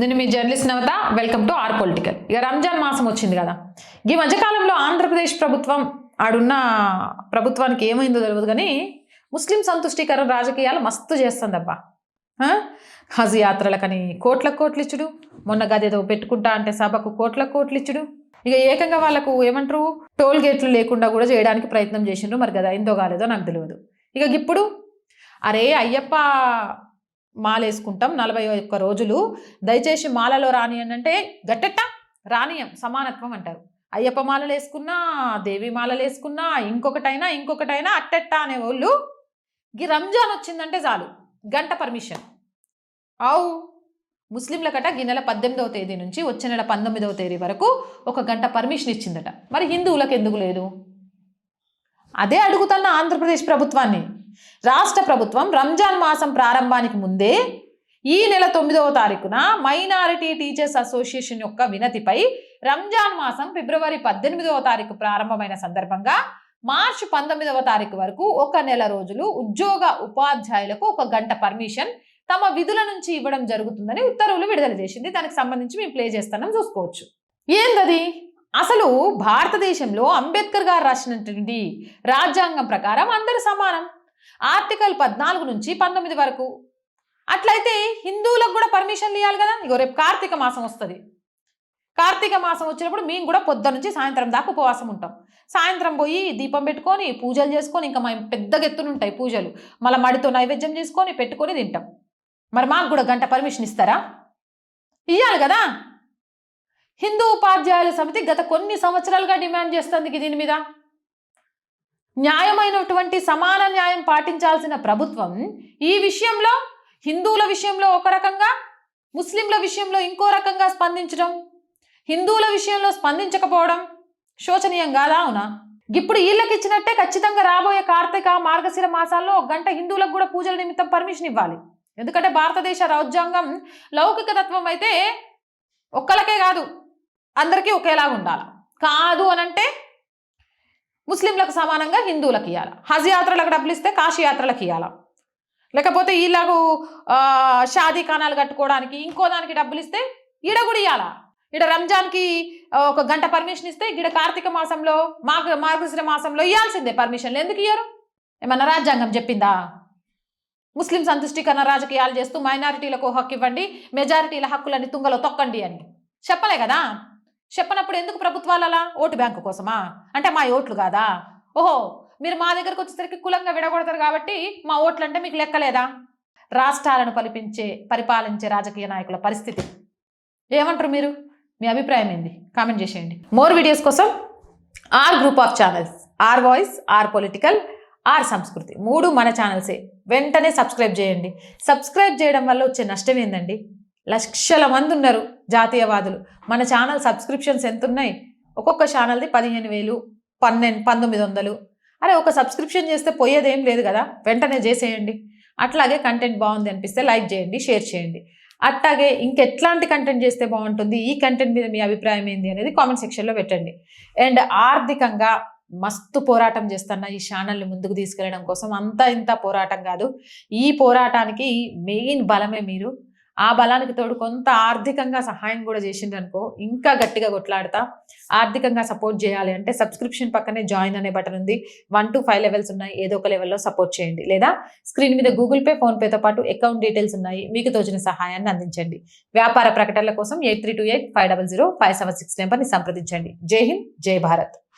నేను మీ journalist Navatha welcome to our political ఇక రంజాన్ మాసం వచ్చింది కదా. ఈ మధ్యకాలంలో ఆంధ్రప్రదేశ్ ప్రభుత్వం ఆడున్న ప్రభుత్వానికి ఏమైందో తెలియదు కానీ ముస్లిం సంతుష్టీకరణ రాజకీయాలు మస్తు చేస్తుందబ్బా. హజ్ యాత్రలకని కోట్ల కోట్లు ఇచ్చుడు మొన్న గదేదో పెట్టుకుంటా అంటే సభకు కోట్ల కోట్లు ఇచ్చుడు ఇక ఏకంగా వాళ్ళకు ఏమంటారు? టోల్ గేట్లు లేకుండా కూడా చేయడానికి ప్రయత్నం చేసిండ్రు. మరి కదా అయిందో కాలేదో నాకు తెలియదు ఇక ఇప్పుడు అరే అయ్యప్ప మాలేసుకుంటాం. నలభై ఒక్క రోజులు. దయచేసి మాలలో రాని అంటే గట్టెట్ట రానియం సమానత్వం అంటారు. అయ్యప్ప మాలలు వేసుకున్నా దేవి మాలలు వేసుకున్నా ఇంకొకటైనా ఇంకొకటైనా అట్టెట్ట అనే వాళ్ళు ఈ రంజాన్ వచ్చిందంటే చాలు. గంట పర్మిషన్. అవు ముస్లింలకట ఈ నెల పద్దెనిమిదవ తేదీ నుంచి వచ్చే నెల పంతొమ్మిదవ తేదీ వరకు ఒక గంట పర్మిషన్ ఇచ్చిందట. మరి హిందువులకు ఎందుకు లేదు? అదే అడుగుతున్న ఆంధ్రప్రదేశ్ ప్రభుత్వాన్ని. రాష్ట్ర ప్రభుత్వం రంజాన్ మాసం ప్రారంభానికి ముందే ఈ నెల తొమ్మిదవ తారీఖున మైనారిటీ టీచర్స్ అసోసియేషన్ యొక్క వినతిపై రంజాన్ మాసం ఫిబ్రవరి పద్దెనిమిదవ తారీఖు ప్రారంభమైన సందర్భంగా మార్చి పంతొమ్మిదవ తారీఖు వరకు ఒక నెల రోజులు ఉద్యోగ ఉపాధ్యాయులకు ఒక గంట పర్మిషన్ తమ విధుల నుంచి ఇవ్వడం జరుగుతుందని ఉత్తర్వులు విడుదల చేసింది. దానికి సంబంధించి మేము ప్లే చేస్తున్నాం చూసుకోవచ్చు. ఏందది? అసలు భారతదేశంలో అంబేద్కర్ గారు రాసినటువంటి రాజ్యాంగం ప్రకారం అందరూ సమానం. ఆర్టికల్ పద్నాలుగు నుంచి పంతొమ్మిది వరకు. అట్లయితే హిందువులకు కూడా పర్మిషన్లు ఇవ్వాలి కదా? ఇగో రేపు కార్తీక మాసం వస్తుంది. కార్తీక మాసం వచ్చినప్పుడు మేము కూడా పొద్దు నుంచి సాయంత్రం దాకా ఉపవాసం ఉంటాం. సాయంత్రం పోయి దీపం పెట్టుకొని పూజలు చేసుకొని ఇంకా మేము పెద్దగా ఎత్తునుంటాయి పూజలు. మళ్ళీ మడితో నైవేద్యం చేసుకొని పెట్టుకొని తింటాం. మరి మాకు కూడా గంట పర్మిషన్ ఇస్తారా? ఇవ్వాలి కదా? హిందూ ఉపాధ్యాయుల సమితి గత కొన్ని సంవత్సరాలుగా డిమాండ్ చేస్తుంది దీని మీద. న్యాయమైనటువంటి సమాన న్యాయం పాటించాల్సిన ప్రభుత్వం ఈ విషయంలో హిందువుల విషయంలో ఒక రకంగా ముస్లింల విషయంలో ఇంకో రకంగా స్పందించడం హిందువుల విషయంలో స్పందించకపోవడం శోచనీయం కాదా అవునా? ఇప్పుడు వీళ్ళకి ఇచ్చినట్టే ఖచ్చితంగా రాబోయే కార్తీక మార్గశిర మాసాల్లో ఒక గంట హిందువులకు కూడా పూజల నిమిత్తం పర్మిషన్ ఇవ్వాలి. ఎందుకంటే భారతదేశ రాజ్యాంగం లౌకిక తత్వం అయితే ఒక్కలకే కాదు అందరికీ ఒకేలాగా ఉండాలి. కాదు అనంటే ముస్లింలకు సమానంగా హిందువులకు ఇవ్వాలి హజ్ యాత్రలకు డబ్బులు ఇస్తే కాశీ యాత్రలకు ఇవ్వాలి లేకపోతే వీళ్ళకు షాదీ ఖానాలు కట్టుకోవడానికి ఇంకో దానికి డబ్బులు ఇస్తే ఈడ కూడా ఇవ్వాలా ఈడ రంజాన్కి ఒక గంట పర్మిషన్ ఇస్తే ఈడ కార్తీక మాసంలో మాకు మార్గశిర మాసంలో ఇవ్వాల్సిందే పర్మిషన్లు. ఎందుకు ఇయ్యరు? ఏమన్నా రాజ్యాంగం చెప్పిందా? ముస్లిం సంతుష్టీకరణ రాజకీయాలు చేస్తూ మైనారిటీలకు హక్కు ఇవ్వండి మెజారిటీల హక్కులని తుంగలో తొక్కండి అని. చెప్పలే కదా? చెప్పనప్పుడు ఎందుకు ప్రభుత్వాలు అలా? ఓటు బ్యాంకు కోసమా? అంటే మా ఓట్లు కాదా? ఓహో మీరు మా దగ్గరకు వచ్చేసరికి కులంగా విడగొడతారు కాబట్టి మా ఓట్లు అంటే మీకు లెక్కలేదా రాష్ట్రాలను పలిపించే పరిపాలించే రాజకీయ నాయకుల పరిస్థితి. ఏమంటారు మీరు? మీ అభిప్రాయం ఏంది? కామెంట్ చేసేయండి. మోర్ వీడియోస్ కోసం our group of channels. Our voice our political our సంస్కృతి. మూడు మన ఛానల్సే. వెంటనే సబ్స్క్రైబ్ చేయండి. సబ్స్క్రైబ్ చేయడం వల్ల వచ్చే నష్టం ఏందండి? లక్షల మంది ఉన్నారు జాతీయవాదులు. మన ఛానల్ సబ్స్క్రిప్షన్స్ ఎంత ఉన్నాయి ఒక్కొక్క ఛానల్ది పదిహేను వేలు పన్నెండు పంతొమ్మిది వందలు. అరే ఒక సబ్స్క్రిప్షన్ చేస్తే పోయేదేం లేదు కదా? వెంటనే చేసేయండి. అట్లాగే కంటెంట్ బాగుంది అనిపిస్తే లైక్ చేయండి షేర్ చేయండి. అట్లాగే ఇంకెట్లాంటి కంటెంట్ చేస్తే బాగుంటుంది? ఈ కంటెంట్ మీద మీ అభిప్రాయం ఏంది అనేది కామెంట్ సెక్షన్లో పెట్టండి. అండ్ ఆర్థికంగా మస్తు పోరాటం చేస్తున్న ఈ ఛానల్ని ముందుకు తీసుకెళ్ళడం కోసం అంత ఇంత పోరాటం కాదు. ఈ పోరాటానికి మెయిన్ బలమే మీరు. ఆ బలానికి తోడు కొంత ఆర్థికంగా సహాయం కూడా చేసిండ్రు అనుకో ఇంకా గట్టిగా కొట్లాడతా ఆర్థికంగా సపోర్ట్ చేయాలి. అంటే సబ్స్క్రిప్షన్ పక్కనే జాయిన్ అనే బటన్ ఉంది. వన్ టు ఫైవ్ లెవెల్స్ ఉన్నాయి. ఏదో ఒక లెవెల్లో సపోర్ట్ చేయండి. లేదా స్క్రీన్ మీద గూగుల్ పే ఫోన్పేతో పాటు అకౌంట్ డీటెయిల్స్ ఉన్నాయి. మీకు తోచిన సహాయాన్ని అందించండి. వ్యాపార ప్రకటనల కోసం eight three two eight five double zero five seven six నెంబర్ని సంప్రదించండి. జై హింద్ జై భారత్.